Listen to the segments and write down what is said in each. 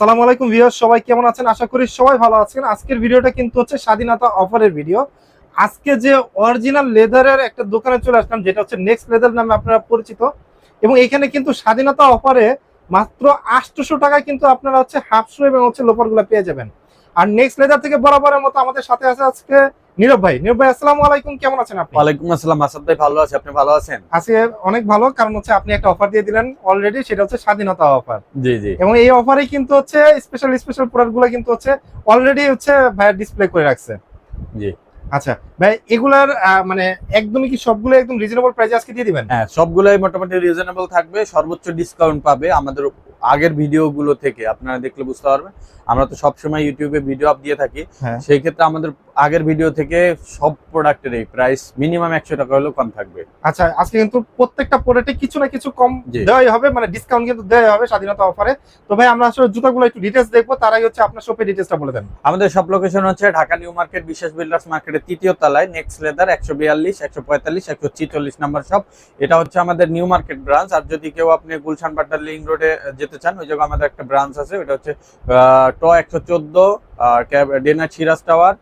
আসসালামু আলাইকুম ভিউয়ার্স, সবাই কেমন আছেন? আশা করি সবাই ভালো আছেন। আজকের ভিডিওটা কিন্তু হচ্ছে স্বাধীনতা অফারের ভিডিও। আজকে যে অরিজিনাল লেদারের একটা দোকানে চলে আসলাম, যেটা হচ্ছে নেক্সট লেদার নামে আপনারা পরিচিত। এবং এখানে কিন্তু স্বাধীনতা অফারে মাত্র আটশোশো টাকায় কিন্তু আপনারা হচ্ছে হাফ শু এবং হচ্ছে লোপারগুলো পেয়ে যাবেন। আর নেক্সট লেদার থেকে বরাবরের মতো আমাদের সাথে আছে আজকে নীরব ভাই। নীরব ভাই আসসালামু আলাইকুম কেমন আছেন আপনি? ওয়ালাইকুম আসসালাম আসাদ ভাই ভালো আছে আপনি ভালো আছেন? আজকে অনেক ভালো কারণ হচ্ছে আপনি একটা অফার দিয়ে দিলেন অলরেডি সেটা হচ্ছে স্বাধীনতা অফার জি জি। এবং এই অফারে কিন্তু হচ্ছে স্পেশাল স্পেশাল প্রোডাক্টগুলো কিন্তু হচ্ছে অলরেডি হচ্ছে ভাইয়া ডিসপ্লে করে রাখছে। জি। আচ্ছা ভাই এগুলার মানে একদমই কি সবগুলো একদম রিজনেবল প্রাইসে আজকে দিয়ে দিবেন? হ্যাঁ সবগুলোই মোটামুটি রিজনেবল থাকবে সর্বোচ্চ ডিসকাউন্ট পাবে আমাদের আগের ভিডিও গুলো থেকে আপনারা দেখলে বুঝতে পারবেন আমরা তো সবসময় ইউটিউবে ভিডিও আপ দিয়ে থাকি হ্যাঁ। সেই ক্ষেত্রে আমাদের আগের ভিডিও থেকে সব প্রোডাক্টের এই প্রাইস মিনিমাম একশো টাকা হলেও কম থাকবে। আচ্ছা আজকে কিন্তু প্রত্যেকটা প্রোডাক্টে কিছু না কিছু কম। দেওয়াই হবে মানে ডিসকাউন্ট কিন্তু দেওয়াই হবে স্বাধীনতা অফারে তো ভাই আমরা আসলে জুতাগুলো একটু ডিটেলস দেখব তারাই হচ্ছে আপনার শপের ডিটেলসটা বলে দেন। আমাদের সব লোকেশন হচ্ছে ঢাকা নিউ মার্কেট বিশেষ বিল্ডার্স মার্কেটের তৃতীয় তলায় নেক্সট লেদার একশো বিয়াল্লিশ একশো পঁয়তাল্লিশ একশো ছিচল্লিশ নাম্বার শপ এটা হচ্ছে আমাদের নিউ মার্কেট ব্রাঞ্চ আর যদি কেউ আপনি গুলশান পাট্টার লিং রোডে যেতে চান ওই জায়গায় আমাদের একটা ব্রাঞ্চ আছে ওটা হচ্ছে ট একশো চোদ্দ চোদ্দ ডেনার Siraj tower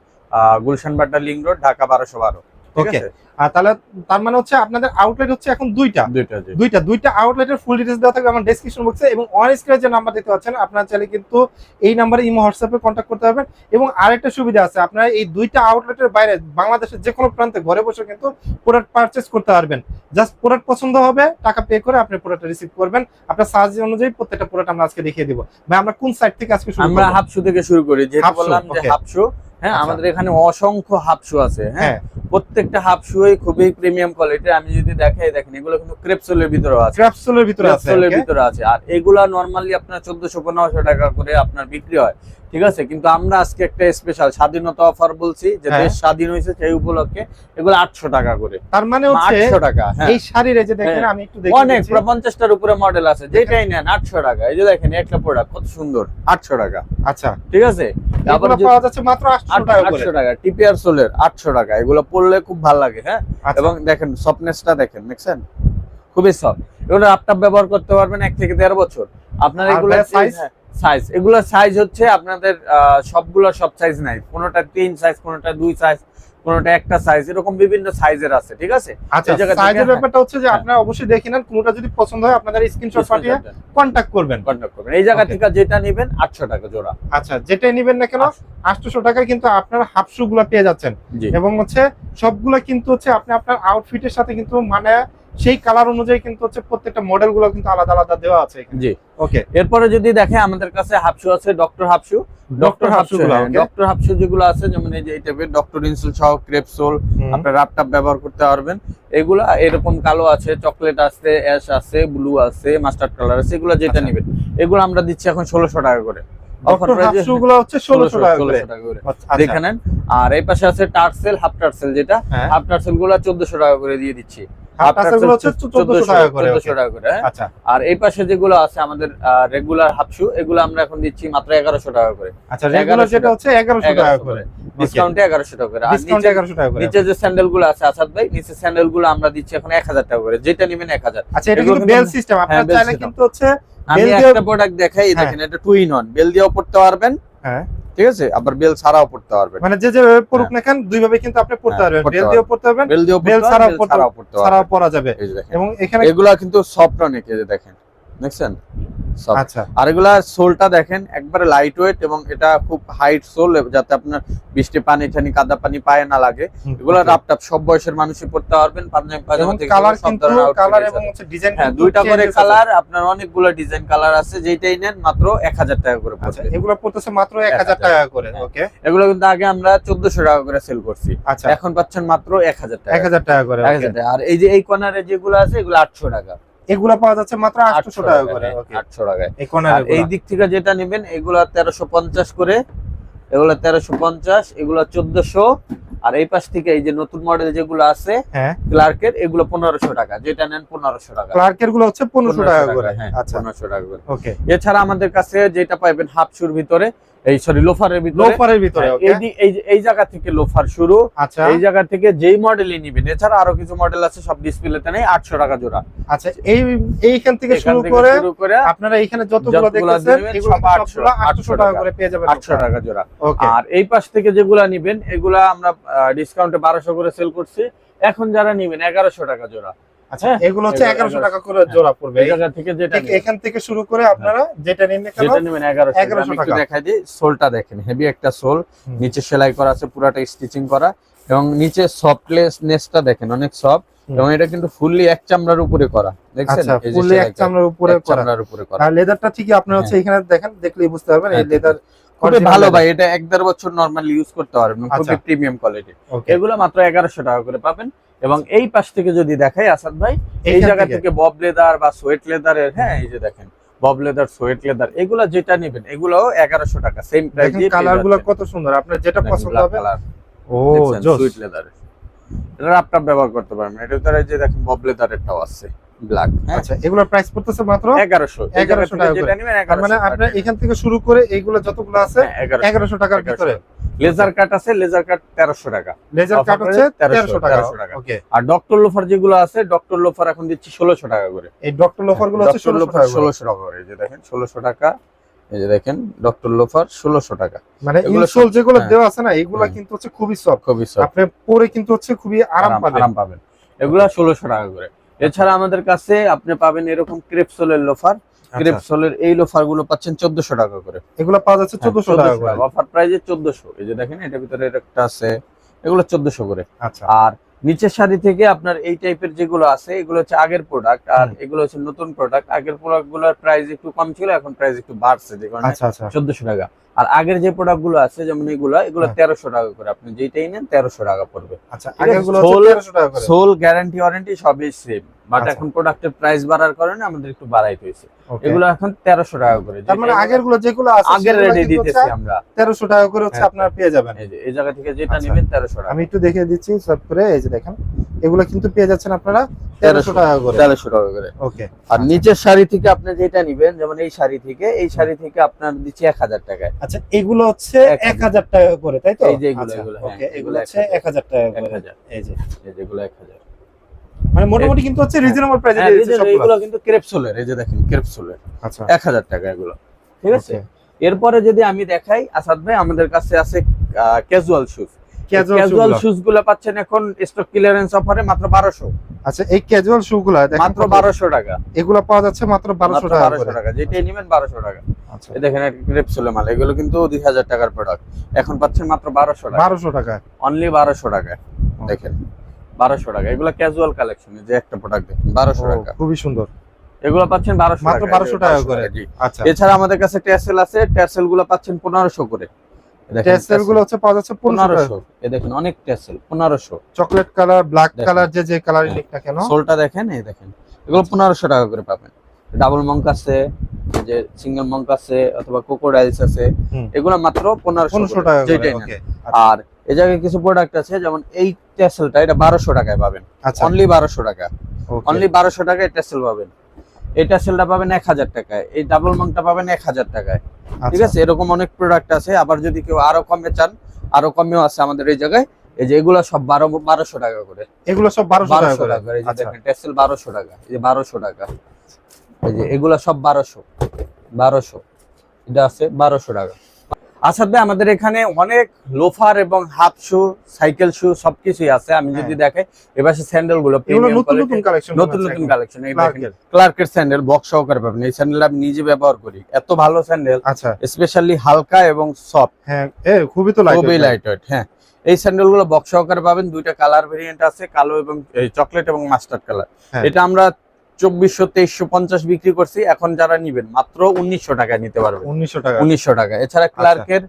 Gulshan Badda link road Dhaka বারোশো বারো. আছে? আর তাহলে তার মানে হচ্ছে আপনাদের আউটলেট হচ্ছে এখন দুইটা। দুইটা দুইটা দুইটা আউটলেটের ফুল ডিটেলস দেওয়া থাকবে আমার ডেসক্রিপশন বক্সে এবং অন স্ক্রিনে যে নাম্বার দিতে পাচ্ছেন আপনারা চাইলে কিন্তু এই নাম্বারে ইমো হোয়াটসঅ্যাপে কন্ট্যাক্ট করতে পারবেন। এবং আরেকটা সুবিধা আছে আপনারা এই দুইটা আউটলেটের বাইরে বাংলাদেশের যে কোনো প্রান্তে ঘরে বসে কিন্তু প্রোডাক্ট পারচেস করতে পারবেন। জাস্ট প্রোডাক্ট পছন্দ হবে টাকা পে করে আপনি প্রোডাক্টটা রিসিভ করবেন। আপনার সার্চ অনুযায়ী প্রত্যেকটা প্রোডাক্ট আমরা আজকে দেখিয়ে দিব। ভাই আমরা কোন সাইট থেকে আজকে শুরু আমরা হাফশু থেকে শুরু করি শু, বললাম যে. হাফশু। হ্যাঁ আচ্ছা। আমাদের এখানে অসংখ্য হাফ হাফশু আছে হ্যাঁ? প্রত্যেকটা হাফ হাফশুই খুবই প্রিমিয়াম কোয়ালিটির আমি যদি দেখাই দেখেন এগুলো কিন্তু ক্রেপসোলের ভিতরে আছে। ক্রেপসোলের ভিতরে আছে ক্রেপসোলের ভিতরে আছে। আর এগুলা নরমালি আপনার 1400 1500 টাকা করে আপনার বিক্রি হয়। ঠিক আছে? কিন্তু আমরা আজকে একটা স্পেশাল স্বাধীনতা অফার বলছি যে হ্যাঁ। দেশ স্বাধীন হয়েছে সেই উপলক্ষে এগুলো আটশো টাকা করে। তার মানে আটশো টাকা হ্যাঁ। এই শাড়ির এই যে দেখেন হ্যাঁ। আমি একটু দেখে অনেক পঞ্চাশটার উপরে মডেল আছে যেটাই নেন আটশো টাকা। এই যে দেখেন একটা প্রোডাক্ট কত সুন্দর আটশো টাকা। আচ্ছা। ঠিক আছে? এগুলো পাওয়া যাচ্ছে মাত্র 800 আটশো টাকা টিপিআর সোলের আটশো টাকা এগুলো পড়লে খুব ভালো লাগে হ্যাঁ? আচ্ছা। এবং দেখেন সফটনেসটা দেখেন দেখছেন? খুবই সফট এগুলো ল্যাপটপ ব্যবহার করতে পারবেন এক থেকে দেড় বছর। আপনার এগুলো size? সাইজ এগুলো সাইজ হচ্ছে আপনাদের সবগুলো সব সাইজ নাই। কোনোটা তিন সাইজ কোনোটা দুই সাইজ কোনোটা একটা সাইজ এরকম বিভিন্ন সাইজের আছে ঠিক আছে? আচ্ছা এই জায়গা সাইজের ব্যাপারটা হচ্ছে যে হ্যাঁ। আপনারা অবশ্যই দেখে নেন কোনটা যদি পছন্দ হয় আপনাদের স্ক্রিনশট পাঠিয়ে কন্টাক্ট করবেন। কন্ট্যাক্ট করবেন। এই জায়গা থেকে যেটা নেবেন আটশো টাকা জোড়া। আচ্ছা যেটাই নেবেন না কেন 800 টাকায় কিন্তু আপনারা হাফ শু গুলো পেয়ে যাচ্ছেন। এবং হচ্ছে সবগুলা কিন্তু হচ্ছে আপনি আপনার আউটফিটের সাথে কিন্তু মানে সেই কালার অনুযায়ী কিন্তু হচ্ছে প্রত্যেকটা মডেলগুলো কিন্তু আলাদা আলাদা দেওয়া আছে জি। ওকে এরপরে যদি দেখে আমাদের কাছে হাফশু আছে doctor half shoe doctor half shoe doctor half shoe যেগুলো আছে যেমন এই যে এই টাইপের ডক্টর ইনসুল সহ ক্রেপসোল আপনার ল্যাপটপ ব্যবহার করতে পারবেন। এগুলা এরকম কালো আছে চকলেট আছে অ্যাশ আছে ব্লু আছে মাস্টার্ড কালার আছে এগুলো যেটা আচ্ছা। নেবেন। এগুলো আমরা দিচ্ছি এখন ষোলোশো টাকা করে। ডক্টর হাফ শু গুলো হচ্ছে 1600 টাকা করে। 1600 টাকা করে। আচ্ছা। দেখে নেন। আর এই পাশে আছে টার্সেল হাফ টার্সেল যেটা। হ্যাঁ। হাফ টার্সেলগুলো চোদ্দশো টাকা করে দিয়ে দিচ্ছি। হাফ হচ্ছে 1400 টাকা করে চোদ্দশো okay। টাকা করে হ্যাঁ? আচ্ছা। আর এই পাশে যেগুলো আছে আমাদের রেগুলার হাফশু এগুলো আমরা এখন দিচ্ছি মাত্র এগারোশো টাকা করে। আচ্ছা রেগুলার যেটা হচ্ছে 1100 টাকা করে। ডিসকাউন্টে এগারোশো টাকা করে। আর নিচে- 1100 টাকা করে। নিচে যে স্যান্ডেলগুলো আছে আসাদ ভাই নিচে স্যান্ডেলগুলো আমরা দিচ্ছি এখন এক হাজার টাকা করে। যেটা নেবেন হাজার। আচ্ছা এটা কিন্তু বেল সিস্টেম আপনারা হ্যাঁ, চাইলে কিন্তু হচ্ছে আমি দিয়ে- একটা প্রোডাক্ট দেখাই হ্যাঁ। দেখেন এটা টু ইন বেল দিয়েও পড়তে পারবেন। হ্যাঁ। ঠিক আছে? আবার বেল ছাড়াও পড়তে পারবেন। মানে যে যে পড়ুক না কেন দুই ভাবে কিন্তু আপনি পড়তে হ্যাঁ, পারবেন। বেল দিয়েও পড়তে পারবেন বেল দিয়েও বেল ছাড়াও পড়তে- ছাড়াও পড়া যাবে। এবং এখানে এগুলা কিন্তু সফট অনেক এই যে দেখেন। দেখছেন? Soft। আচ্ছা। আর এগুলা সোলটা দেখেন একবারে লাইট ওয়েট এবং এটা খুব হাইট সোল যাতে আপনার বৃষ্টি পানি টানি কাদা পানি পায়ে না লাগে। এগুলো রাপটাপ সব বয়সের মানুষই পড়তে পারবেন পাঞ্জাবি পাজামা থেকে কালার কিন্তু কালার এবং হচ্ছে ডিজাইন হ্যাঁ দুইটা করে কালার আপনার অনেকগুলো ডিজাইন কালার আছে যেটাই নেন মাত্র এক হাজার টাকা করে আচ্ছা পড়বে। এগুলো পড়তেছে মাত্র 1000 1000 টাকা। করে হ্যাঁ। ওকে এগুলো কিন্তু আগে আমরা চোদ্দশো টাকা করে সেল করছি। আচ্ছা। এখন পাচ্ছেন মাত্র এক হাজার টাকা। 1000 টাকা করে এক হাজার টাকা। আর এই যে এই কর্নারে যেগুলো আছে এগুলো আটশো টাকা। এগুলো পাওয়া যাচ্ছে মাত্র 800 টাকা করে হ্যাঁ, ওকে আটশো টাকায়। এই কর্নার এই দিক থেকে যেটা নেবেন এগুলো তেরোশো পঞ্চাশ করে এগুলো তেরোশো পঞ্চাশ এগুলো চোদ্দশো আর এই পাশ থেকে এই যে নতুন মডেল যেগুলো আছে হ্যাঁ। ক্লার্কের এগুলো পনেরোশো টাকা যেটা নেন পনেরোশো টাকা। ক্লার্কেরগুলো হচ্ছে 1500 টাকা করে। হ্যাঁ আচ্ছা। পনেরোশো টাকা করে। ওকে এছাড়া আমাদের কাছে যেটা পাইবেন হাফ শুর ভিতরে এই সরি লোফারের ভিতরে? লোফারের ভিতরে হ্যাঁ, এই এই জায়গা থেকে লোফার শুরু। আচ্ছা। এই জায়গা থেকে যেই মডেলই নিবেন এছাড়া আরও কিছু মডেল আছে সব ডিসপ্লেতে নেই আটশো টাকা জোড়া। আচ্ছা এই এইখান থেকে শুরু করে আপনারা এখানে যতগুলো দেখতেছেন সব 800 800 800 টাকা করে পেয়ে যাবেন আটশো টাকা জোড়া। আর এই পাশ থেকে যেগুলা নিবেন এগুলা আমরা ডিসকাউন্টে বারোশো করে সেল করছি। এখন যারা নিবেন এগারোশো টাকা জোড়া। আচ্ছা হ্যাঁ, এগুলো হচ্ছে 1100 টাকা করে হ্যাঁ, জোড়া পড়বে। থেকে যেটা এখান থেকে শুরু করে আপনারা যেটা নিন না কেন যেটা নেবেন এগারোশো 1100 টাকা। দেখাই দিই সোলটা দেখেন হেভি একটা সোল। নিচে সেলাই করা আছে পুরাটা স্টিচিং করা। এবং নিচে সফটলেস নেসটা দেখেন অনেক সফট এবং এটা কিন্তু ফুললি এক চামড়ার উপরে করা দেখছেন? আচ্ছা ফুললি এক চামড়ার উপরে করা। চামড়ার উপরে করা। আর লেদারটা ঠিকই আপনারা হচ্ছে এখানে দেখেন দেখলেই বুঝতে পারবেন এই হ্যাঁ, লেদার খুবই ভালো ভাই এটা এক দেড় বছর নর্মালি ইউজ করতে পারবেন খুবই আচ্ছা। প্রিমিয়াম কোয়ালিটি এগুলো মাত্র এগারোশো টাকা করে পাবেন। এবং এই পাশ থেকে যদি দেখাই আসাদ ভাই এই জায়গা থেকে। বব লেদার বা সোয়েট লেদারের হ্যাঁ এই যে দেখেন বব লেদার সোয়েট লেদার এগুলো যেটা নেবেন এগুলো এগারোশো টাকা সেম প্রাইস কালারগুলো কত সুন্দর আপনার যেটা পছন্দ হবে। ও সুইট লেদারের এটা আপনার ব্যবহার করতে পারবেন এটা যে দেখেন বব লেদারেরটাও আছে। ব্ল্যাক হ্যাঁ। আচ্ছা এগুলোর প্রাইস পড়তেছে মাত্র এগারোশো। 1100 টাকা যেটা নেবেন তার মানে আপনার এখান থেকে শুরু করে এইগুলো যতগুলো আছে এগারোশো এগারোশো টাকার ভিতরে। লেজার কাট আছে লেজার কাট তেরোশো টাকা। লেজার কাট হচ্ছে 1300 টাকা। ওকে আর ডক্টর লোফার যেগুলো আছে ডক্টর লোফার এখন দিচ্ছি ষোলোশো টাকা করে। এই ডক্টর লোফারগুলো হচ্ছে ডক্টর ষোলোশো লোফার টাকা করে। এই যে দেখেন ষোলোশো টাকা। এই যে দেখেন ডক্টর লোফার ষোলোশো টাকা। মানে ইনসোল যেগুলো হ্যাঁ। দেওয়া আছে না এগুলো কিন্তু হচ্ছে খুবই সফট খুবই soft, আপনি পরে কিন্তু হচ্ছে খুবই আরাম পাবেন। আরাম পাবেন। এগুলা ষোলোশো টাকা করে। এছাড়া আমাদের কাছে আপনি পাবেন এরকম ক্রেপসোলের লোফার। আচ্ছা, ক্রেপসোলের এই লোফারগুলো পাচ্ছেন চোদ্দশো টাকা করে। এগুলো পাওয়া যাচ্ছে চোদ্দশো টাকা অফার প্রাইজে চোদ্দশো। এই যে দেখেন এটার ভিতরে একটা আছে। এগুলো চোদ্দশো করে। আচ্ছা। আর নিচের শাড়ি থেকে আপনার এই টাইপের যেগুলো আছে এগুলো হচ্ছে আগের প্রোডাক্ট আর এগুলো হচ্ছে নতুন প্রোডাক্ট আগের প্রোডাক্টগুলোর প্রাইস একটু কম ছিল এখন প্রাইস একটু বাড়ছে যে কারণে আচ্ছা আচ্ছা। চোদ্দশো টাকা। আর আগের যে প্রোডাক্টগুলো আছে যেমন এগুলো এগুলো হ্যাঁ। তেরোশো টাকা করে। আপনি যেটাই নেন তেরোশো টাকা পড়বে। আচ্ছা সোল- গ্যারান্টি ওয়ারেন্টি সবই সেম বাট আচ্ছা। এখন প্রোডাক্টের প্রাইস বাড়ার কারণে আমাদের একটু বাড়াইতে হয়েছে। এগুলো এখন তেরোশো টাকা করে। তার মানে আগেরগুলো যেগুলো আছে আগের রেটে দিতেছি আমরা। তেরোশো টাকা করে হচ্ছে হ্যাঁ। আপনারা পেয়ে যাবেন। এই জায়গা থেকে যেটা আচ্ছা। নেবেন তেরোশো টাকা আমি একটু দেখিয়ে দিচ্ছি সব করে এই যে দেখেন। এগুলো কিন্তু পেয়ে যাচ্ছেন আপনারা তেরোশো টাকা করে। তেরোশো টাকা করে। ওকে। আর নিচের শাড়ি থেকে আপনি যেটা নিবেন যেমন এই শাড়ি থেকে এই শাড়ি থেকে আপনার দিচ্ছি এক হাজার টাকায়। আচ্ছা এগুলো হচ্ছে এক হাজার। টাকা করে তাই তো? এই যে এগুলো, আচ্ছা, এগুলো, হ্যাঁ, এগুলো হচ্ছে এক হাজার টাকা করে। এই যে। এই এক হাজার। মানে মোটামুটি কিন্তু হচ্ছে রিজনেবল প্রাইসে হ্যাঁ, দিয়েছে এই যে এগুলো কিন্তু ক্রেপসোলের এই যে দেখেন ক্রেপসোলের আচ্ছা। এক হাজার টাকা এগুলো। ঠিক আছে? এরপরে যদি আমি দেখাই আসাদ ভাই আমাদের কাছে আছে ক্যাজুয়াল শুজ ক্যাজুয়াল শুজগুলো। পাচ্ছেন এখন স্টক ক্লিয়ারেন্স অফারে মাত্র বারোশো। আচ্ছা এই ক্যাজুয়াল শু গুলো মাত্র কত- বারোশো টাকা। এগুলো পাওয়া যাচ্ছে মাত্র বারোশো মাত্র টাকা বারোশো করে। টাকা। যেটাই নেবেন বারোশো টাকা। আচ্ছা। এই দেখেন ক্রেপসোলে মাল। এগুলো কিন্তু দুই হাজার টাকার প্রোডাক্ট এখন পাচ্ছেন মাত্র বারোশো টাকা। বারোশো টাকা। অনলি বারোশো টাকা। দেখেন বারোশো টাকা। এগুলো ক্যাজুয়াল কালেকশন যে একটা প্রোডাক্ট দেখেন বারোশো টাকা। খুবই সুন্দর। এগুলো পাচ্ছেন বারোশো মাত্র 1200 টাকা করে। জি। আচ্ছা। এছাড়া আমাদের কাছে ট্যাসেল আছে। ট্যাসেলগুলো পাচ্ছেন পনেরোশো করে। দেখেন, গুলো হচ্ছে পাওয়া যাচ্ছে পনেরোশো টাকা। পনেরোশো। এ দেখেন অনেক চকলেট কালার ব্ল্যাক কালার যে যে কালারই হ্যাঁ। না কেন? সোলটা দেখেন এই দেখেন। এগুলো পনেরোশো টাকা করে পাবেন। ডাবল মঙ্ক আছে যে সিঙ্গেল মঙ্ক আছে অথবা কোকোডাইলস আছে। এগুলো মাত্র টাকা। ওকে আর এই জায়গায় কিছু প্রোডাক্ট আছে যেমন এই ট্যাসেলটা এটা বারোশো টাকায় পাবেন। আচ্ছা। অনলি বারোশো টাকা. অনলি বারোশো টাকায় ট্যাসেল পাবেন। এই সেলটা পাবেন এক হাজার টাকায়। এই ডাবল মাংটা পাবেন এক হাজার টাকায়। ঠিক আচ্ছা। আছে? এরকম অনেক প্রোডাক্ট আছে। আবার যদি কেউ আরও কমে চান আরও কমেও আছে আমাদের এই জায়গায়। এই যে এগুলো সব বারো বারোশো টাকা করে। এগুলো সব বারোশো টাকা করে? আচ্ছা। বারোশো টাকা। এই যে বারোশো টাকা। এই যে এগুলা সব বারোশো। বারোশো। এটা আছে বারোশো টাকা। আসাদ ভাই আমাদের এখানে অনেক লোফার এবং হাফ শু সাইকেল শু সবকিছুই আছে। আমি যদি দেখাই এবার স্যান্ডেলগুলো নতুন নতুন কালেকশন নতুন নতুন কালেকশন এই। ক্লার্কের স্যান্ডেল বক্স সহকারে পাবেন। এই স্যান্ডেল আমি নিজে ব্যবহার করি। এত ভালো স্যান্ডেল আচ্ছা। স্পেশালি হালকা এবং সফট হ্যাঁ এ খুবই তো লাইট খুবই লাইট ওয়েট হ্যাঁ। এই স্যান্ডেলগুলো বক্স সহকারে পাবেন। দুইটা কালার ভেরিয়েন্ট আছে কালো এবং চকলেট এবং মাস্টার্ড কালার হ্যাঁ। এটা আমরা চব্বিশশো তেইশশো পঞ্চাশ বিক্রি করছি। এখন যারা নিবেন মাত্র উনিশশো টাকায় নিতে পারবেন। উনিশশো টাকা। উনিশশো টাকা। এছাড়া ক্লার্কের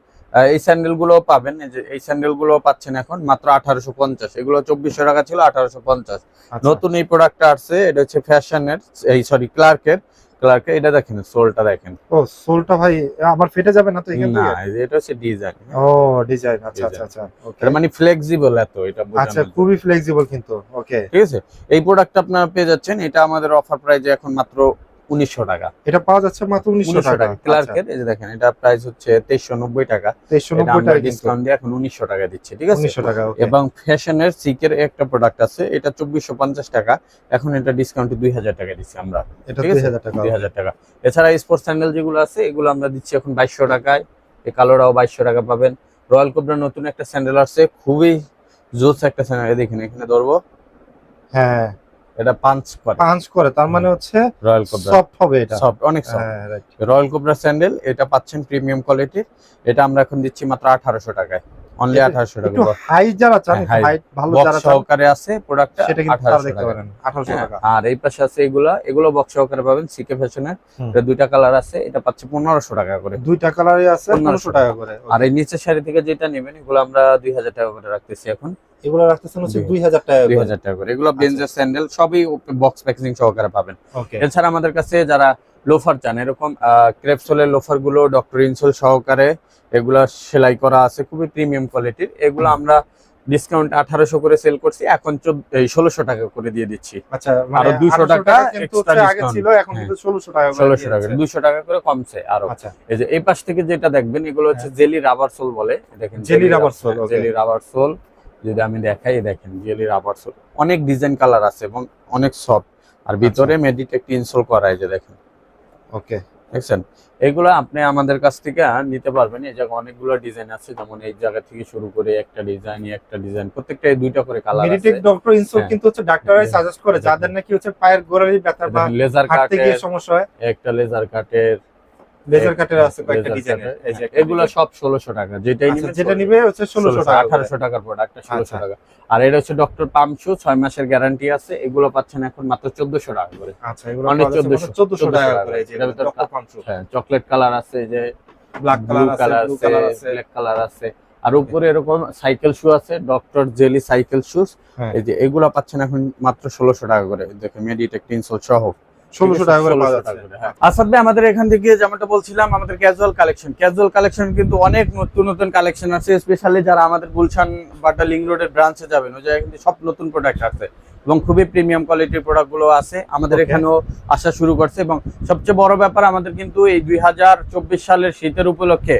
এই স্যান্ডেলগুলো পাবেন। এই যে এই স্যান্ডেলগুলো পাচ্ছেন এখন মাত্র আঠারোশো পঞ্চাশ। এগুলো চব্বিশশো টাকা ছিল আঠারোশো পঞ্চাশ। আচ্ছা। নতুন এই প্রোডাক্টটা আসছে এটা হচ্ছে ফ্যাশনের এই সরি ক্লার্কের ক্লার্কের এটা দেখেন সোলটা দেখেন। ও সোলটা ভাই আবার ফেটে যাবে না তো এখান না থেকে? এই এটা হচ্ছে ডিজাইন ও ডিজাইন আচ্ছা আচ্ছা আচ্ছা। Okay। এটা মানে ফ্লেক্সিবল এত এটা আচ্ছা খুবই ফ্লেক্সিবল কিন্তু ওকে ঠিক আছে? এই প্রোডাক্ট আপনারা পেয়ে যাচ্ছেন এটা আমাদের অফার প্রাইজে এখন মাত্র উনিশশো টাকা। এটা পাওয়া যাচ্ছে মাত্র উনিশশো টাকা। ক্লার্কের এই যে দেখেন এটা প্রাইস হচ্ছে তেইশশো নব্বই টাকা। তেইশশো নব্বই টাকা ডিসকাউন্ট দিয়ে এখন উনিশশো টাকা দিচ্ছি ঠিক আছে? উনিশশো টাকা এবং ফ্যাশনের সিকের একটা প্রোডাক্ট আছে এটা চব্বিশশো পঞ্চাশ টাকা। এখন এটা ডিসকাউন্টে দুই হাজার টাকা দিচ্ছি আমরা এটা দুই? হাজার টাকা দুই হাজার টাকা। এছাড়া স্পোর্টস স্যান্ডেল যেগুলো আছে এগুলো আমরা দিচ্ছি এখন বাইশশো টাকায়। এই কালোটাও বাইশশো টাকা পাবেন। রয়্যাল কোবরার নতুন একটা স্যান্ডেল আসছে খুবই জোস একটা স্যান্ডেল দেখেন এখানে ধরবো। হ্যাঁ। এটা পাঞ্চ করে। পাঁচ করে তার মানে হচ্ছে রয়্যাল কোবরা সফট হবে এটা। সফট অনেক সফট হ্যাঁ রয়্যাল কোবরা স্যান্ডেল এটা পাচ্ছেন প্রিমিয়াম কোয়ালিটির এটা আমরা এখন দিচ্ছি মাত্র আঠারোশো টাকায়। অনলি এটা আঠারোশো একটু টাকা হাই যারা চান হ্যাঁ, হাইট ভালো যারা সহকারে আছে প্রোডাক্টটা সেটা কিন্তু আঠারোশো দেখতে পারেন আঠারোশো হ্যাঁ, টাকা। আর এই পাশে আছে এগুলা। এগুলো বক্স সহকারে পাবেন সিকে ফ্যাশনের। এটা দুইটা কালার আছে এটা পাচ্ছে পনেরোশো টাকা করে। দুইটা কালারই আছে 1500 পনেরোশো টাকা করে। আর এই নিচের শাড়ি থেকে যেটা নেবেন এগুলো আমরা দুই হাজার টাকা করে রাখতেছি এখন। এগুলো রাখতেছেন হচ্ছে দুই- দুই হাজার টাকা দুই করে হাজার টাকা করে। এগুলো বেঞ্জের স্যান্ডেল সবই বক্স প্যাকেজিং সহকারে পাবেন। এছাড়া আমাদের কাছে যারা লোফার চান এরকম ক্রেপসোলের লোফারগুলো ডক্টর ইনসোল সহকারে এগুলা সেলাই করা আছে খুবই প্রিমিয়াম কোয়ালিটির এগুলো আমরা ডিসকাউন্ট আঠারোশো করে সেল করছি এখন ষোলোশো টাকা করে দিয়ে দিচ্ছি। আচ্ছা আরও 200 800 টাকা হ্যাঁ। ষোলোশো টাকা। দুশো টাকা করে কমছে আরও। আচ্ছা। এই যে এই পাশ থেকে যেটা দেখবেন এগুলো হচ্ছে জেলি রাবার সোল বলে দেখেন rubber sole, okay. Jelly rubber sole যদি আমি দেখাই দেখেন জেলি রাবার সোল অনেক ডিজাইন কালার আছে এবং অনেক সফট আর ভিতরে আচ্ছা। মেডিটেক ইনসোল করা যে দেখেন। ওকে। দেখছেন? এগুলো আপনি আমাদের কাছ থেকে নিতে পারবেন। এই জায়গায় অনেকগুলো ডিজাইন আছে। যেমন এই জায়গা থেকে শুরু করে একটা ডিজাইন একটা ডিজাইন প্রত্যেকটা দুইটা করে কালার মেডিটেক ডক্টর ইনসোল। কিন্তু হচ্ছে ডাক্তাররাই। সাজেস্ট করে যাদের নাকি হচ্ছে পায়ের গোড়ালি ব্যথা বা লেজার গিয়ে সমস্যা হয়। একটা লেজার কাটের লেজার কাটের আছে কয়েকটা ডিজাইনের এই যে এগুলো সব ষোলোশো টাকা যেটাই আচ্ছা, নিবেন যেটা নিবে হচ্ছে ষোলোশো টাকা। আঠারোশো টাকার প্রোডাক্ট আচ্ছা। টাকা। আর এটা হচ্ছে ডক্টর পামশু ছয় মাসের গ্যারান্টি আছে। এগুলো পাচ্ছেন এখন মাত্র চোদ্দশো টাকা করে। আচ্ছা এগুলো অনেক পাওয়া যাচ্ছে 1400 টাকা করে। এই যে ডক্টর পামসু হ্যাঁ চকলেট কালার আছে যে ব্ল্যাক ব্লু কালার আছে কালার ব্লু আছে কালার আছে। ব্ল্যাক কালার আছে। আর উপরে এরকম সাইকেল শু আছে ডক্টর জেলি সাইকেল শুজ। এই যে এগুলো পাচ্ছেন এখন মাত্র ষোলোশো টাকা করে। দেখেন মেডিটেক ইনসোল সহ। ষোলোশো টাকা করে পাওয়া যাচ্ছে। টাকা করে, হ্যাঁ। আসাদ ভাই আমাদের এখান থেকে যেমনটা বলছিলাম আমাদের ক্যাজুয়াল কালেকশন ক্যাজুয়াল কালেকশন কিন্তু অনেক নতুন নতুন কালেকশন আছে স্পেশালি যারা আমাদের গুলশান বাটা লিং রোডের ব্রাঞ্চে যাবেন ওই জায়গায় কিন্তু সব নতুন প্রোডাক্ট আছে এবং খুবই প্রিমিয়াম কোয়ালিটির প্রোডাক্ট আছে। আমাদের এখানেও আসা শুরু করছে এবং সবচেয়ে বড় ব্যাপার আমাদের কিন্তু এই দুই হাজার চব্বিশ সালের শীতের উপলক্ষে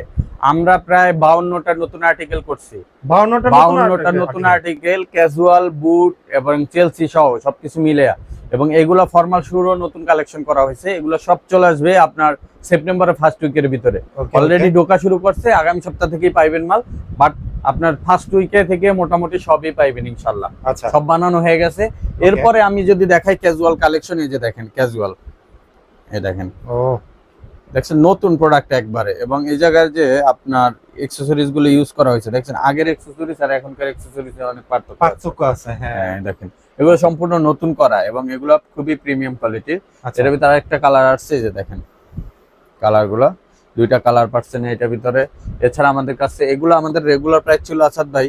আমরা প্রায় বাউন্নটা নতুন আর্টিকেল করছি। বাউন্নটা নতুন আর্টিকেল ক্যাজুয়াল বুট এবং চেলসি সহ সবকিছু মিলে এবং এগুলো ফর্মাল শুরু নতুন কালেকশন করা হয়েছে। এগুলো সব চলে আসবে আপনার সেপ্টেম্বরের ফার্স্ট উইকের ভিতরে। অলরেডি ঢোকা শুরু করছে আগামী সপ্তাহ থেকেই পাইবেন মাল বাট আপনার ফার্স্ট উইকে থেকে মোটামুটি সবই পাইবেন ইনশাল্লাহ আচ্ছা। সব বানানো হয়ে গেছে। এরপরে আমি যদি দেখাই ক্যাজুয়াল কালেকশন এই যে দেখেন ক্যাজুয়াল এই দেখেন। ও। দেখছেন নতুন প্রোডাক্ট একবারে। এবং এই জায়গায় যে আপনার এক্সেসরিজগুলো ইউজ করা হয়েছে দেখছেন আগের এক্সেসরিজ আর এখনকার এক্সেসরিজ অনেক পার্থক্য পার্থক্য আছে হ্যাঁ। হ্যাঁ দেখেন। এগুলো সম্পূর্ণ নতুন করা এবং এগুলো খুবই প্রিমিয়াম কোয়ালিটির আচ্ছা। এটার ভিতরে একটা কালার আসছে যে দেখেন। কালারগুলো দুইটা কালার পাচ্ছেন এটা ভিতরে। এছাড়া আমাদের কাছে এগুলো আমাদের রেগুলার প্রাইস ছিল আসাদ ভাই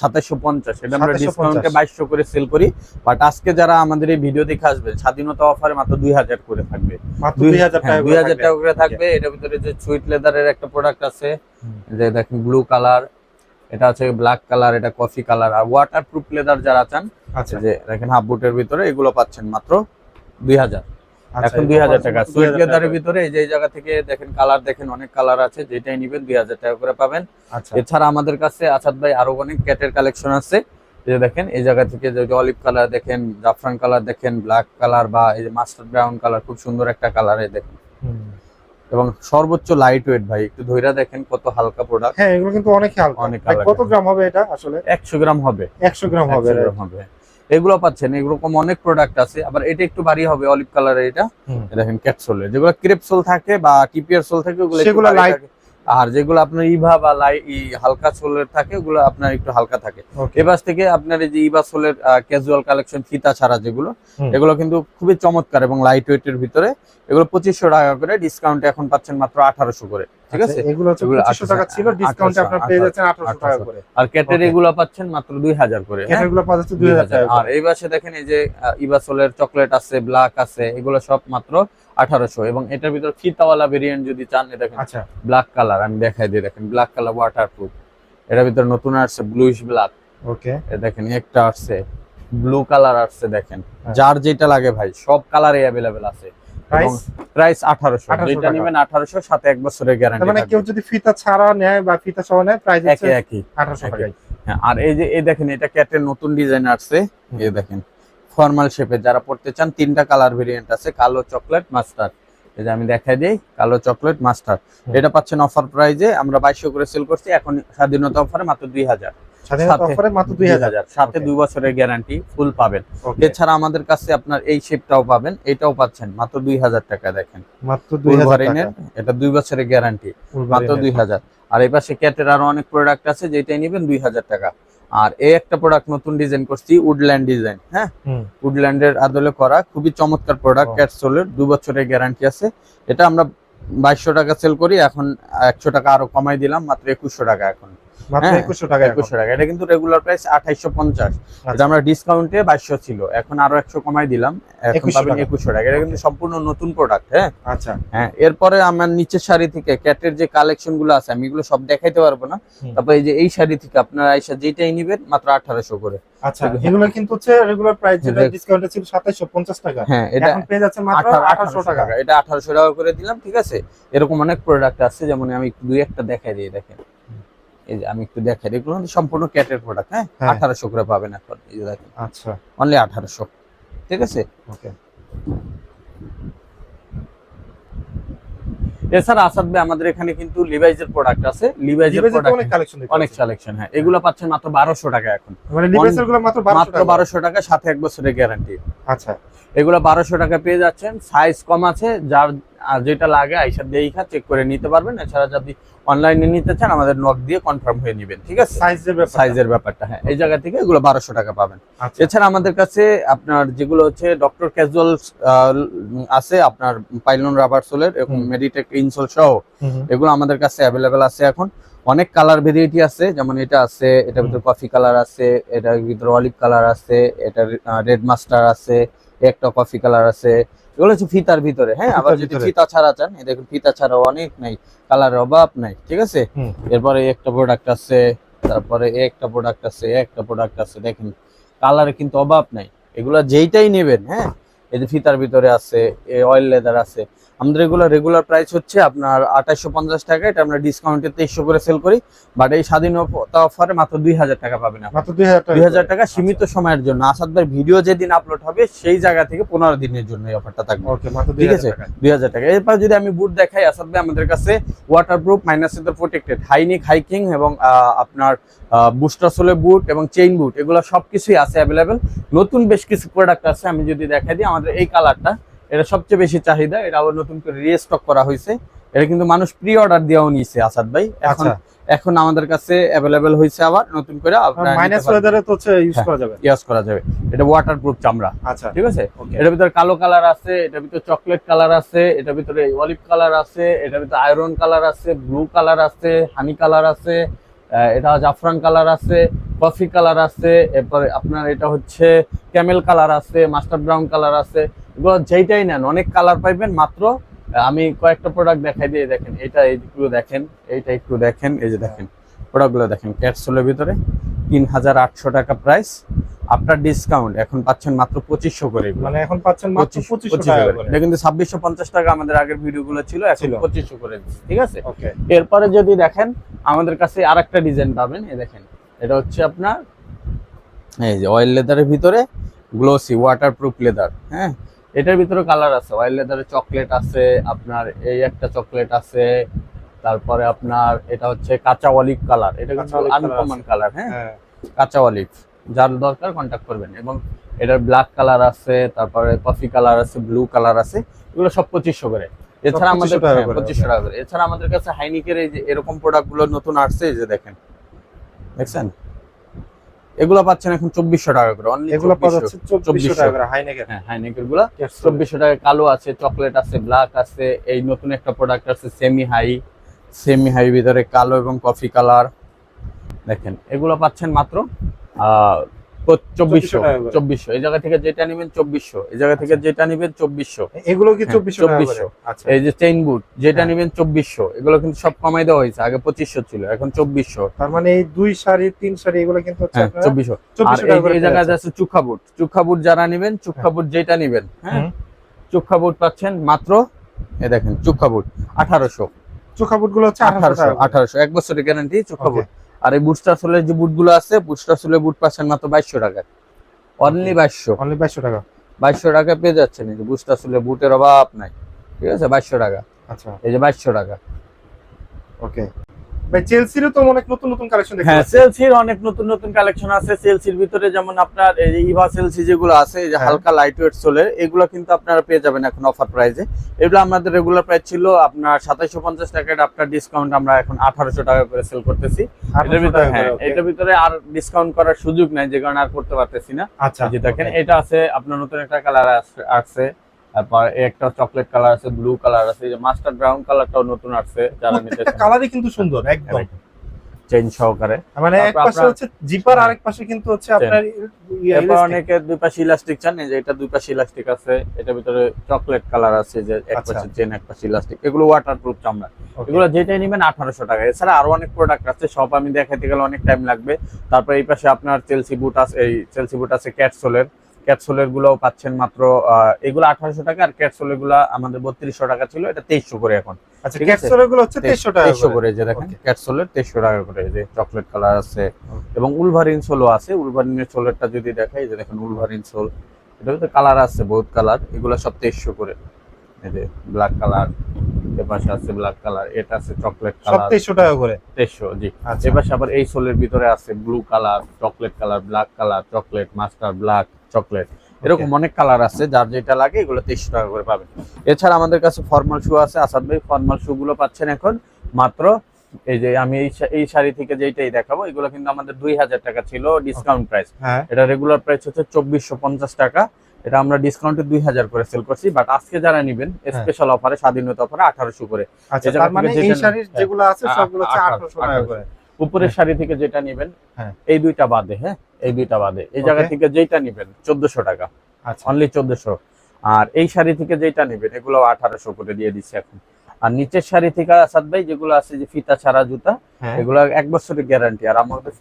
সাতাশশো পঞ্চাশ। এটা আমরা ডিসকাউন্টে বাইশশো করে সেল করি। বাট আজকে যারা আমাদের এই ভিডিও দেখে আসবে স্বাধীনতা অফারে মাত্র দুই হাজার করে থাকবে। মাত্র দুই হাজার টাকা দুই হাজার টাকা করে থাকবে। এটার ভিতরে যে সুইট লেদারের একটা প্রোডাক্ট আছে যে দেখেন ব্লু কালার এটা আছে ব্ল্যাক কালার এটা কফি কালার আর ওয়াটার প্রুফ লেদার যারা চান আচ্ছা। যে দেখেন হাফ বুটের ভিতরে এগুলো পাচ্ছেন মাত্র দুই হাজার। আচ্ছা, এখন দুই হাজার টাকা। 2000 লেদারের ভিতরে এই যে এই জায়গা থেকে দেখেন কালার দেখেন অনেক কালার আছে যেটাই নিবেন দুই হাজার টাকা করে পাবেন। আচ্ছা। এছাড়া আমাদের কাছে আসাদ ভাই আরও অনেক ক্যাটের কালেকশন আছে। যে দেখেন এই জায়গা থেকে যে অলিভ কালার দেখেন জাফরান কালার দেখেন ব্ল্যাক কালার বা এই যে মাস্টার ব্রাউন কালার খুব সুন্দর একটা কালার এই দেখেন। এবং সর্বোচ্চ লাইট ওয়েট ভাই একটু ধৈরা দেখেন কত হালকা প্রোডাক্ট হ্যাঁ এগুলো কিন্তু অনেক হালকা। অনেক কত গ্রাম হবে এটা আসলে? একশো গ্রাম হবে। একশো গ্রাম হবে 100 গ্রাম হবে। এগুলো পাচ্ছেন এরকম অনেক প্রোডাক্ট আছে আবার এটা একটু ভারী হবে অলিভ কালারের এটা। দেখেন ক্যাপসোলে যেগুলো ক্রেপসোল থাকে বা টিপিয়ার সোল থাকে ওগুলো সেগুলো। থাকে। আর যেগুলো আপনার ইভা বা লাই হালকা সোলের থাকে ওগুলো আপনার একটু হালকা থাকে. এবার থেকে আপনার এই যে ইভা সোলের ক্যাজুয়াল কালেকশন ফিতা ছাড়া যেগুলো এগুলো কিন্তু খুবই চমৎকার এবং লাইট ওয়েটের ভিতরে। এগুলো পঁচিশশো টাকা করে ডিসকাউন্ট এখন পাচ্ছেন মাত্র আঠারোশো করে ঠিক আচ্ছা, আছে? এগুলো টাকা ছিল ডিসকাউন্টে আপনার পেয়ে যাচ্ছেন আঠারোশো টাকা করে। আর ক্যাটের. এগুলো পাচ্ছেন মাত্র দুই হাজার করে হ্যাঁ? টাকা আর এই পাশে দেখেন এই যে ইবাসোলের চকলেট আছে ব্ল্যাক আছে এগুলো সব মাত্র আঠারোশো এবং এটার ভিতর ফিতাওয়ালা ভেরিয়েন্ট যদি চান এ দেখেন আচ্ছা। ব্ল্যাক কালার আমি দেখাই দিয়ে দেখেন ব্ল্যাক কালার ওয়াটার প্রুফ এটার ভিতর নতুন আসছে ব্লুইশ ব্ল্যাক ওকে। দেখেন একটা আসছে ব্লু কালার আসছে দেখেন। হ্যাঁ। যার যেটা লাগে ভাই সব কালারে অ্যাভেলেবেল আছে। প্রাইস প্রাইস আঠারোশো। 1800 যেটা নেবেন আঠারোশো সাথে এক বছরের তার গ্যারান্টি মানে কেউ যদি ফিতা ছাড়া নেয় বা ফিতা সহ নেয় প্রাইস একই একই। হ্যাঁ, আর এই যে এই দেখেন এটা ক্যাটের নতুন ডিজাইন আসছে। এই দেখেন ফর্মাল শেপে যারা পড়তে চান তিনটা কালার ভেরিয়েন্ট আছে কালো চকলেট মাস্টার এই যে আমি দেখাই দিই কালো চকলেট মাস্টার এটা পাচ্ছেন অফার প্রাইজে আমরা বাইশশো করে সেল করছি এখন স্বাধীনতা অফারে মাত্র দুই হাজার। সাথে- দুই বছরের গ্যারান্টি ফুল পাবেন। এছাড়া আমাদের কাছে আপনার এই শেপটাও পাবেন এটাও পাচ্ছেন মাত্র দুই হাজার টাকা দেখেন। মাত্র দুই এটা দুই বছরের গ্যারান্টি মাত্র দুই হাজার। আর এই পাশে ক্যাটের আরও অনেক প্রোডাক্ট আছে যেটাই নেবেন দুই হাজার টাকা। আর এই একটা প্রোডাক্ট নতুন ডিজাইন করছি উডল্যান্ড ডিজাইন হ্যাঁ? উডল্যান্ড উডল্যান্ডের আদলে করা খুবই চমৎকার প্রোডাক্ট। ক্যাটসোলের দু বছরের গ্যারান্টি আছে। এটা আমরা বাইশশো টাকা সেল করি এখন একশো টাকা আরও কমাই দিলাম মাত্র একুশশো টাকা এখন। টাকা একুশশো টাকা। এটা কিন্তু রেগুলার প্রাইস আঠাইশো পঞ্চাশ। আচ্ছা। আমরা ডিসকাউন্টে বাইশশো ছিল এখন আরও একশো কমাই দিলাম এখন পাবেন একুশশো টাকা। এটা কিন্তু সম্পূর্ণ নতুন প্রোডাক্ট হ্যাঁ? আচ্ছা। হ্যাঁ এরপরে আমার নিচের শাড়ি থেকে ক্যাটের যে কালেকশনগুলো আছে আমি এগুলো সব দেখাইতে পারব না। তারপর এই যে এই শাড়ি থেকে আপনারা আইসা যেটাই নিবেন মাত্র আঠারোশো করে। আচ্ছা এগুলো কিন্তু হচ্ছে রেগুলার প্রাইস যেটা ডিসকাউন্টে ছিল সাতাইশো পঞ্চাশ টাকা। হ্যাঁ এটা এখন পেয়ে যাচ্ছে মাত্র আঠারোশো টাকা। এটা আঠারোশো টাকা করে দিলাম ঠিক আছে? এরকম অনেক প্রোডাক্ট আছে যেমন আমি দুই একটা দেখাই দিয়ে দেখেন। এই যে আমি একটু দেখাই এগুলো সম্পূর্ণ ক্যাটের প্রোডাক্ট হ্যাঁ। আঠারোশো করে পাবেন এখন এই যে দেখেন। আচ্ছা। অনলি আঠারোশো ঠিক আছে? ওকে এছাড়া আসাদ ভাই আমাদের এখানে কিন্তু লিভাইজের প্রোডাক্ট আছে। লিভাইজের প্রোডাক্ট অনেক কালেকশন অনেক কালেকশন হ্যাঁ। এগুলো পাচ্ছেন মাত্র বারোশো টাকা এখন। মানে লিভাইসেরগুলো মাত্র বারোশো মাত্র টাকা। বারোশো টাকা সাথে এক বছরের গ্যারান্টি আচ্ছা। এগুলো বারোশো টাকা পেয়ে যাচ্ছেন। সাইজ কম আছে যার আর যেটা লাগে আইসা দেখা চেক করে নিতে পারবেন। এছাড়া যদি অনলাইনে নিতে চান আমাদের নক দিয়ে কনফার্ম হয়ে নেবেন ঠিক আছে? সাইজের ব্যাপার সাইজের ব্যাপারটা হ্যাঁ। এই জায়গা থেকে এগুলো বারোশো টাকা পাবেন। আচ্ছা। এছাড়া আমাদের কাছে আপনার যেগুলো হচ্ছে ডক্টর ক্যাজুয়াল আছে আপনার পাইলন রাবার সোলের এবং মেডিটেক ইনসোল সহ। এগুলো আমাদের কাছে অ্যাভেলেবেল আছে এখন। অনেক কালার ভেরিয়েটি আছে যেমন এটা আছে এটার ভিতরে কফি কালার আছে এটার ভিতরে অলিভ কালার আছে এটার রেড মাস্টার আছে একটা কফি কালার আছে। এগুলো হচ্ছে ফিতার ভিতরে হ্যাঁ? আবার যদি ফিতা ছাড়া চান এই দেখুন ফিতা ছাড়াও অনেক নাই কালার অভাব নাই ঠিক আছে? এরপরে একটা প্রোডাক্ট আছে তারপরে একটা প্রোডাক্ট আছে একটা প্রোডাক্ট আছে দেখেন কালারে কিন্তু অভাব নাই। এগুলা যেইটাই নেবেন হ্যাঁ? এই যে ফিতার ভিতরে আছে অয়েল লেদার আছে আমাদের এগুলো রেগুলার প্রাইস হচ্ছে আপনার আঠাশশো পঞ্চাশ টাকা। এটা আমরা ডিসকাউন্টে তেইশশো করে সেল করি। বাট এই স্বাধীনতা অফারে মাত্র দুই হাজার টাকা পাবেন মাত্র দুই হাজার টাকা। টাকা সীমিত সময়ের জন্য। আসাদ ভাই ভিডিও যেদিন আপলোড হবে সেই জায়গা থেকে পনেরো দিনের জন্য এই অফারটা থাকবে। ওকে মাত্র ঠিক আছে? দুই হাজার টাকা। এরপর যদি আমি বুট দেখাই আসাদ ভাই আমাদের কাছে waterproof minus protected high neck hiking এবং আহ, আপনার বুস্টার সোলে বুট এবং চেইন বুট এগুলো সবকিছুই আছে অ্যাভেলেবেল নতুন বেশ কিছু প্রোডাক্ট আছে আমি যদি দেখাই দিই আমাদের এই কালারটা এটা সবচেয়ে বেশি চাহিদা এটা আবার নতুন করে রিস্টক করা হয়েছে। এটা কিন্তু মানুষ প্রি অর্ডার দিয়েও নিয়েছে আসাদ ভাই। এখন আচ্ছা। এখন আমাদের কাছে অ্যাভেলেবেল হয়েছে আবার নতুন করে আপনারা মাইনাস ওয়েদারে তো হচ্ছে ইউজ হ্যাঁ। করা যাবে। ইউজ করা যাবে। এটা ওয়াটারপ্রুফ চামড়া। আচ্ছা। ঠিক আছে? এটার ভিতরে কালো কালার আছে এটার ভিতরে চকলেট কালার আছে এটার ভিতরে অলিভ কালার আছে এটার ভিতরে আয়রন কালার আছে ব্লু কালার আছে হানি কালার আছে এটা জাফরান কালার আছে কফি কালার আছে এরপরে আপনার এটা হচ্ছে ক্যামেল কালার আছে মাস্টার ব্রাউন কালার আছে। এগুলো যেইটাই নেন অনেক কালার পাইবেন মাত্র আমি কয়েকটা প্রোডাক্ট দেখাই দিয়ে দেখেন। এটা এইগুলো দেখেন এইটা একটু দেখেন এই যে দেখেন প্রোডাক্টগুলো দেখেন ক্যাটসোলের ভিতরে তিন হাজার আটশো টাকা প্রাইস আপনার ডিসকাউন্ট এখন পাচ্ছেন মাত্র পঁচিশশো করে মানে এখন পাচ্ছেন মাত্র পঁচিশশো এটা কিন্তু ছাব্বিশশো পঞ্চাশ টাকা আমাদের আগের ভিডিও গুলো ছিল এখন পঁচিশশো করে ঠিক আছে? ওকে। এরপরে যদি দেখেন আমাদের কাছে আর একটা ডিজাইন পাবেন এই দেখেন এটা হচ্ছে আপনার এই যে অয়েল লেদারের ভিতরে গ্লোসি ওয়াটার প্রুফ লেদার হ্যাঁ? এটার ভিতরে কালার আছে অয়েল লেদারে চকলেট আছে আপনার এই একটা চকলেট আছে তারপরে আপনার এটা হচ্ছে কাঁচা অলিভ কালার এটা কিন্তু আনকমন কালার হ্যাঁ? হ্যাঁ। কাঁচা অলিভ যার দরকার কন্ট্যাক্ট করবেন। এবং এটার ব্ল্যাক কালার আছে তারপরে কফি কালার আছে ব্লু কালার আছে এগুলো সব পঁচিশশো করে। এছাড়া আমাদের 2500 টাকা করে, পঁচিশশো টাকা করে। এছাড়া আমাদের কাছে হাইনিকের এই যে এরকম প্রোডাক্টগুলো নতুন আসছে এই যে দেখেন। দেখছেন? এগুলো পাচ্ছেন এখন চব্বিশশো টাকা করে অনলি এগুলো চব্বিশশো টাকা করে হাইনেকের হ্যাঁ হাইনিকেরগুলা। চব্বিশশো টাকা কালো আছে চকলেট আছে ব্ল্যাক আছে এই নতুন একটা প্রোডাক্ট আছে সেমি হাই সেমি হাই ভিতরে কালো এবং কফি কালার দেখেন এগুলো পাচ্ছেন মাত্র চব্বিশশো 2400 চব্বিশশো। এই জায়গা থেকে যেটা নেবেন চব্বিশশো। এই জায়গা থেকে যেটা নেবেন চব্বিশশো। এগুলো কি হ্যাঁ, চব্বিশশো টাকা করে? 2400 আচ্ছা। এই যে চেইন বুট যেটা হ্যাঁ। নেবেন চব্বিশশো। এগুলো কিন্তু সব কমাই দেওয়া হয়েছে। আগে পঁচিশশো ছিল এখন চব্বিশশো। তার মানে এই দুই শাড়ি তিন শাড়ি এগুলো কিন্তু হ্যাঁ চব্বিশশো। আর এই জায়গায় আছে চুক্ষা বুট চুক্ষা বুট যারা নেবেন চুক্ষা বুট যেটা নেবেন হ্যাঁ। চুক্কা বুট পাচ্ছেন মাত্র এ দেখেন চুক্কা বুট আঠারোশো। বুটগুলো হচ্ছে আঠারোশো আঠারোশো এক বছরের গ্যারান্টি Okay. বুট আর এই বুস্টার সোলের যে বুটগুলো আছে বুস্টার সোলের বুট পাচ্ছেন মাত্র বাইশশো টাকা অনলি বাইশশো। অনলি বাইশশো টাকা। বাইশশো টাকা পেয়ে যাচ্ছেন এই যে বুস্টার সোলের বুটের অভাব নাই। ঠিক আছে? বাইশশো টাকা। আচ্ছা। এই যে বাইশশো টাকা। ওকে চেলসিরও তো অনেক নতুন নতুন কালেকশন হ্যাঁ পাচ্ছি। অনেক নতুন নতুন কালেকশন আছে। সেলসির ভিতরে যেমন আপনার ইভা সেলসি যেগুলো আছে যে হ্যাঁ। হালকা লাইট ওয়েট সোলের এগুলো কিন্তু আপনারা পেয়ে যাবেন এখন অফার প্রাইসে এগুলো আমাদের রেগুলার প্রাইস ছিল আপনার সাতাইশো পঞ্চাশ টাকার আপনার ডিসকাউন্ট আমরা এখন আঠারোশো টাকা করে সেল করতেছি। এটার ভিতরে হ্যাঁ এটার ভিতরে আর ডিসকাউন্ট করার সুযোগ নাই যে কারণে আর করতে পারতেছি না। আচ্ছা। দেখেন এটা আছে আপনার নতুন একটা কালার আছে। তারপর একটা চকলেট কালার আছে ব্লু কালার আছে যে মাস্টার ব্রাউন কালারটাও নতুন আসছে যারা নিতে কালারই কিন্তু সুন্দর একদম। চেঞ্জ সহকারে। মানে এক পাশে হচ্ছে জিপার আরেক পাশে কিন্তু হচ্ছে আপনার ইয়ে, এরপর অনেকে দুই পাশে ইলাস্টিক চান যে এটা দুই পাশে ইলাস্টিক আছে এটার ভিতরে চকলেট কালার আছে যে এক আচ্ছা। পাশে চেন এক পাশে ইলাস্টিক এগুলো ওয়াটার প্রুফ চামড়া এগুলো যেটাই নেবেন আঠারোশো টাকা। এছাড়া আরও অনেক প্রোডাক্ট আছে সব আমি দেখাতে গেলে অনেক টাইম লাগবে। তারপর এই পাশে আপনার চেলসি বুট আছে এই চেলসি বুট আছে ক্যাটসোলের ক্যাটসোলেরগুলো পাচ্ছেন মাত্র এগুলো আঠারোশো টাকা আর ক্যাটসোলেরগুলো আমাদের বত্রিশশো টাকা ছিল এটা তেইশশো করে এখন। আচ্ছা ঠিকগুলো হচ্ছে 2300 টাকা তেইশশো করে। করে যে দেখেন ক্যাটসোলের তেইশশো টাকা করে যে চকলেট কালার আছে. এবং উলভারিন সোলও আছে। উলভারিনের সোলেরটা যদি দেখাই যে দেখেন উলভারিন সোল এটা তো কালার আছে বহুত কালার এগুলো সব তেইশশো করে। এই যে ব্ল্যাক কালার এপাশে আছে ব্ল্যাক কালার এটা আছে চকলেট কালার 2300 টাকা করে? জি। আচ্ছা। এপাশে আবার এই সোলের ভিতরে আছে blue colour chocolate colour black colour chocolate master black chocolate. এরকম অনেক কালার আছে যার যেটা লাগে এগুলো তেইশশো টাকা করে পাবেন। এছাড়া আমাদের কাছে ফর্মাল শু আছে আসাদ ভাই ফর্মাল শু গুলো পাচ্ছেন এখন। মাত্র এই যে আমি এই শাড়ি থেকে যেইটাই দেখাবো এগুলো কিন্তু আমাদের দুই হাজার টাকা ছিল ডিসকাউন্ট প্রাইস হ্যাঁ। এটা রেগুলার প্রাইস হচ্ছে চব্বিশশো পঞ্চাশ টাকা। এটা আমরা ডিসকাউন্টে দুই হাজার করে সেল করছি বাট আজকে যারা নিবেন স্পেশাল অফারে স্বাধীনতা অফারে আঠারোশো করে। আচ্ছা এই জায়গা তার থেকে এই যেটা- শাড়ির। যেগুলো আছে সবগুলো হচ্ছে আ- 1800 টাকা করে। উপরের শাড়ি থেকে যেটা নেবেন হ্যাঁ। এই দুইটা বাদে হ্যাঁ? এই দুইটা বাদে। এই জায়গা থেকে যেটা নেবেন চোদ্দশো টাকা। আচ্ছা। অনলি চোদ্দশো। আর এই শাড়ি থেকে যেটা নেবেন এগুলো আঠারোশো করে দিয়ে দিচ্ছি এখন। আর নিচের শাড়ি থেকে আসাদ ভাই যেগুলো আছে যে ফিতা ছাড়া জুতা হ্যাঁ এগুলো এক বছরের গ্যারান্টি আর আমাদের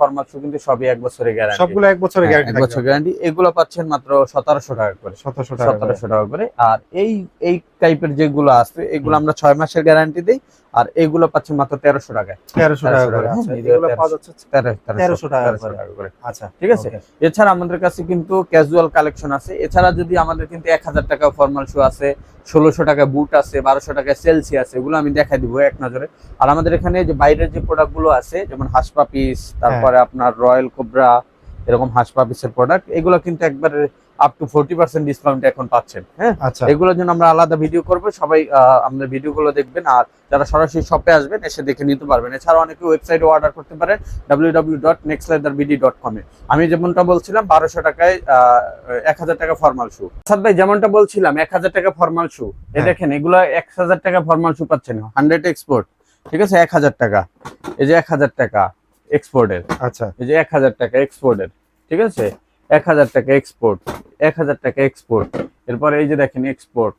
কিন্তু সবই এক বছরের গ্যারান্টি সবগুলো এক বছরের গ্যারান্টি এক বছর গ্যারান্টি এগুলো পাচ্ছেন মাত্র সতেরোশো টাকা করে। 1700 টাকা করে। টাকা করে। আর এই এই টাইপের যেগুলো আছে এগুলো আমরা মাসের গ্যারান্টি দিই। আর এগুলো পাচ্ছেন মাত্র টাকায়। 1300 টাকা করে। আচ্ছা হ্যাঁ, এগুলো পাওয়া যাচ্ছে তেরো 1300 টাকা করে। আচ্ছা ঠিক আছে? এছাড়া আমাদের কাছে কিন্তু ক্যাজুয়াল কালেকশন আছে। এছাড়া যদি আমাদের কিন্তু এক হাজার টাকা ফর্মাল শু আছে ষোলোশো টাকা বুট আছে বারোশো টাকা সেলসি আছে এগুলো আমি দেখাই দিব এক নজরে। আর আমাদের এখানে যে বাইরের যে প্রোডাক্ট গুলো আছে যেমন হাসপা পিস তারপরে আপনার রয়্যাল কোবরা এরকম হাসপা পিসের প্রোডাক্ট এগুলো কিন্তু একবারে up to forty percent discount এখন পাচ্ছেন হ্যাঁ? আচ্ছা। এগুলোর জন্য আমরা আলাদা ভিডিও করব সবাই আমাদের ভিডিওগুলো দেখবেন আর যারা সরাসরি শপে আসবেন এসে দেখে নিতে পারবেন। এছাড়া অনেকে ওয়েবসাইটে অর্ডার করতে পারেন www.nextleatherBD.com এ আমি যেমনটা বলছিলাম বারোশো টাকায় এক হাজার টাকা ফর্মাল শু সাদ ভাই যেমনটা বলছিলাম এক হাজার টাকা ফর্মাল শু এ হ্যাঁ। দেখেন এগুলো এক হাজার টাকা ফর্মাল শু পাচ্ছেন হান্ড্রেড এক্সপোর্ট ঠিক আছে? এক হাজার টাকা। এই যে এক হাজার টাকা এক্সপোর্টের। আচ্ছা। এই যে এক হাজার টাকা এক্সপোর্টের। ঠিক আছে? এক হাজার টাকা এক্সপোর্ট। এক হাজার টাকা এক্সপোর্ট। এরপরে এই যে দেখেন এক্সপোর্ট।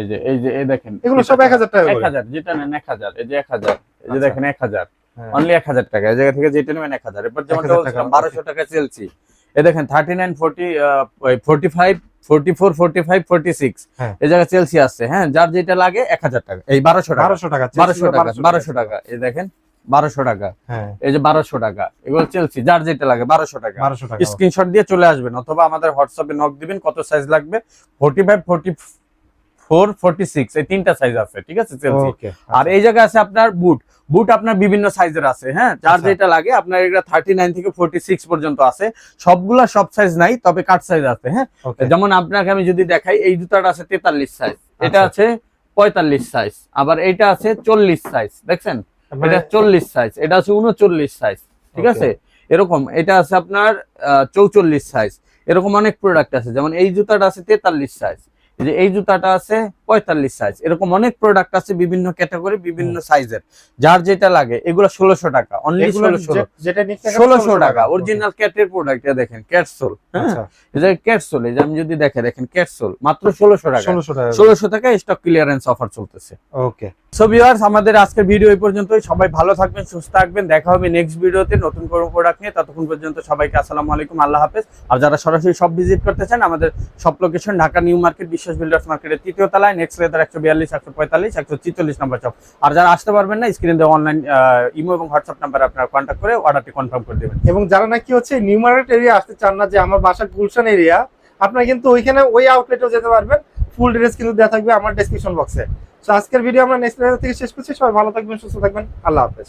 এই যে এই যে এই দেখেন এগুলো সব 1000 টাকা এক হাজার যেটা নেন এক হাজার। এই যে এক হাজার। এই যে আচ্ছা। দেখেন এক হাজার। হ্যাঁ। অনলি এক হাজার টাকা। এই জায়গা থেকে যেটা নেবেন এক হাজার। এরপর যেমনটা 1000 টাকা, বলছিলাম বারোশো টাকা চলছি এই দেখেন thirty nine forty forty five হ্যাঁ। এই জায়গায় চেলসি আছে। হ্যাঁ যার যেটা লাগে এক হাজার টাকা। এই বারোশো টাকা। 1200 টাকা বারোশো টাকা এই দেখেন বারোশো টাকা। হ্যাঁ। এই যে বারোশো টাকা এগুলো চেলসি যার যেটা লাগে বারোশো টাকা। 1200 টাকা। স্ক্রিনশট দিয়ে চলে আসবেন অথবা আমাদের হোয়াটসঅ্যাপে নক দিবেন কত সাইজ লাগবে। Forty five forty four forty six এই তিনটা সাইজ আছে ঠিক আছে আর এই জায়গায় আছে আপনার বুট বুট আপনার বিভিন্ন সাইজের আছে হ্যাঁ? যার আচ্ছা। যেটা লাগে আপনার এটা থার্টি নাইন থেকে ফোর্টি সিক্স পর্যন্ত আছে। সবগুলা সব সাইজ নাই তবে কাট সাইজ আছে হ্যাঁ? যেমন আপনাকে আমি যদি দেখাই এই জুতাটা আছে তেতাল্লিশ সাইজ এটা আচ্ছা। আছে পঁয়তাল্লিশ সাইজ আবার এটা আছে চল্লিশ সাইজ দেখছেন? মানে এটা চল্লিশ সাইজ এটা আছে উনচল্লিশ সাইজ ঠিক আছে? এরকম এটা আছে আপনার চৌচল্লিশ সাইজ এরকম অনেক প্রোডাক্ট আছে যেমন এই জুতাটা আছে তেতাল্লিশ সাইজ যে এই জুতাটা আছে পঁয়তাল্লিশ সাইজ এরকম অনেক প্রোডাক্ট আছে বিভিন্ন ক্যাটাগরি বিভিন্ন সাইজের যার যেটা লাগে এগুলো ষোলোশো টাকা অনলি এগুলো ষোলো ষোলো যে- যেটা নিচ্ছে ষোলোশো টাকা। অরিজিনাল ক্যাটের প্রোডাক্ট দেখেন ক্যাটসোল হ্যাঁ? আচ্ছা। ক্যাটসোল এই যে আমি যদি দেখে দেখেন ক্যাটসোল মাত্র ষোলোশো টাকা। ষোলোশো টাকা। ষোলোশো টাকা স্টক ক্লিয়ারেন্স অফার চলতেছে। ওকে। সো ভিউয়ার্স আমাদের আজকের ভিডিও এই পর্যন্তই। সবাই ভালো থাকবেন সুস্থ থাকবেন। দেখা হবে নেক্সট ভিডিওতে নতুন কোনো প্রোডাক্ট নিয়ে। ততক্ষণ পর্যন্ত সবাইকে আসসালামু আলাইকুম আল্লাহ হাফেজ। আর যারা সরাসরি সব ভিজিট করতে চান আমাদের সব location Dhaka new market Biswas builders মার্কেটের তৃতীয় তলায়। নেক্সট লেদার একশো বিয়াল্লিশ, একশো পঁয়তাল্লিশ, একশো চিচল্লিশ নম্বর শপ আর যারা আসতে পারবেন না স্ক্রিন দেওয়া অনলাইন ইমো এবং হোয়াটসঅ্যাপ নাম্বারে আপনারা কন্ট্যাক্ট করে অর্ডারটি কনফার্ম করে দেবেন। এবং যারা নাকি হচ্ছে নিউ মার্কেট এরিয়া আসতে চান না, যে আমার বাসা গুলশান এরিয়া আপনারা কিন্তু ওইখানে ওই আউটলেটেও যেতে পারবেন। ফুল ড্রেস কিন্তু দেওয়া থাকবে আমার ডেসক্রিপশন বক্সে তো আজকের ভিডিও আমরা নেক্সট থেকে শেষ করছি। সবাই ভালো থাকবেন, সুস্থ থাকবেন। আল্লাহ হাফেজ।